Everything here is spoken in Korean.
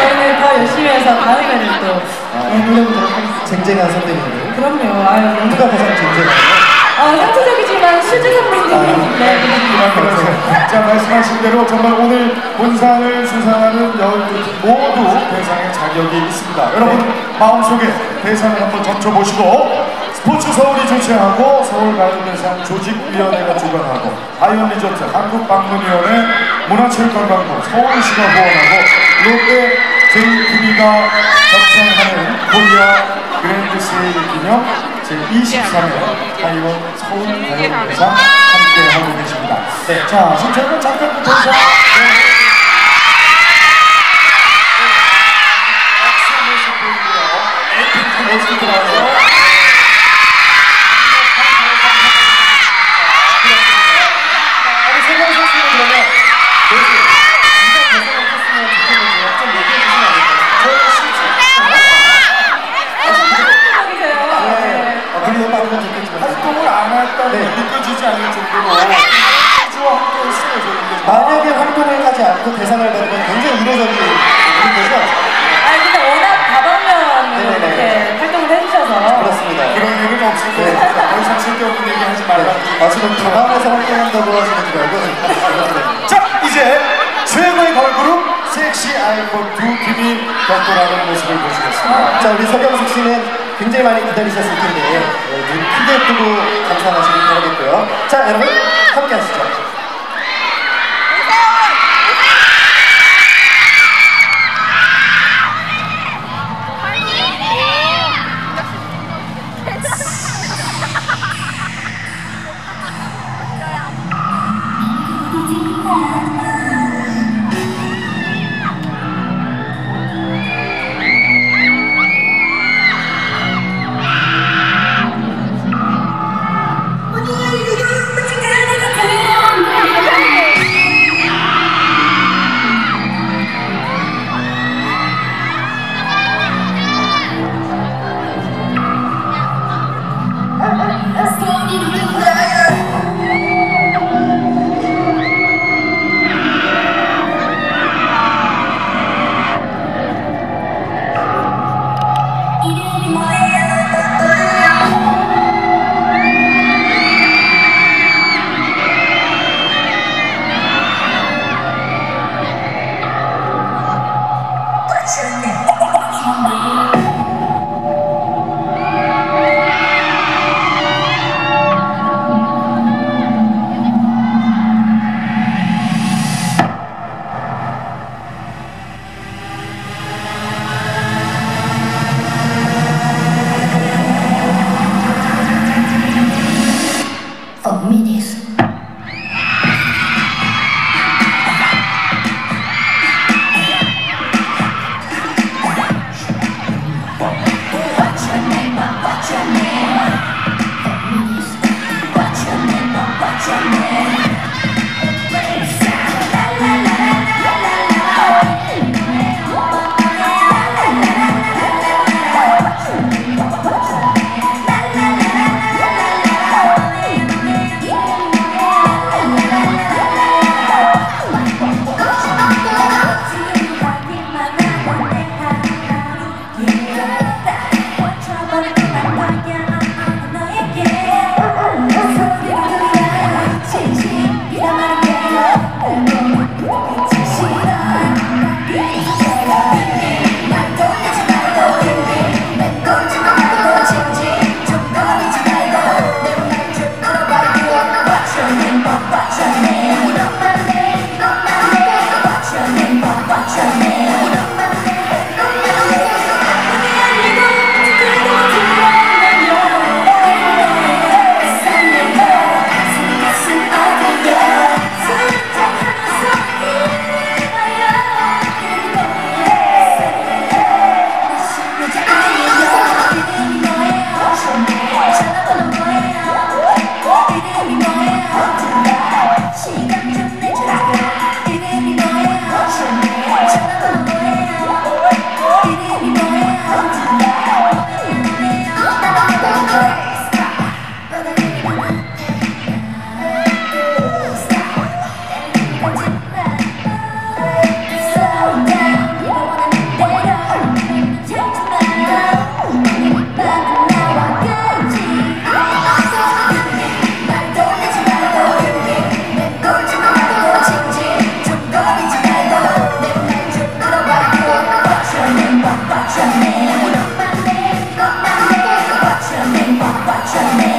저희는 더 열심히 해서 다음에는 또 네, 노려보도록 하겠습니다. 쟁쟁한 선배님들. 그럼요. 아유, 너무 누가 가장 쟁쟁해요? 어, 상투적이지만 실제 선배님들이 네. 자 말씀하신 대로 정말 오늘 본상을 수상하는 12팀 모두 대상에 자격이 있습니다. 여러분 마음속에 대상을 한번 점쳐보시고 스포츠 서울이 주최하고 서울가요대상 조직위원회가 주관하고 아이언 리조트 한국방문위원회 문화체육관광부 서울시가 후원하고 롯데 JTB가 협찬하는 코리아 그랜드 세일 기념 제23회 타이원 서울 가요대상 함께하고 계십니다. 네. 자, 지금 인사. 네. 박수 모습 보이고요. 에이핑크 모습 들어가요. 우리 세경 선수는 그러면 누가 대상을 탔으면 좋겠는지 좀 얘기해 주시면 안 될까요? 저희 실제 상투적이세요. 네. 아, 물론 받으면 좋겠지만. 활동을 안 했다고 네. 느껴지지 않을 정도로 우주와 함께 했어요, 저희들. 만약에 활동을 하지 않고 대상을 받으면 일이죠. 아니, 근데 워낙 다방면으로. 이렇게 활동을 해주셔서. 그렇습니다. 그런 얘기는 없을 네. 거예요. 더 이상 쓸데없는 얘기 하지 말라. 아, 지금 가방에서 활동한다고 하시는 줄 알고. 자, 이제 최고의 걸그룹 섹시 아이콘 두 팀이 격돌하는 모습을 보시겠습니다. 자, 우리 서경숙 씨는 굉장히 많이 기다리셨을 텐데, 네, 눈 크게 뜨고 감상하시길 바라겠고요. 자, 여러분. Gracias.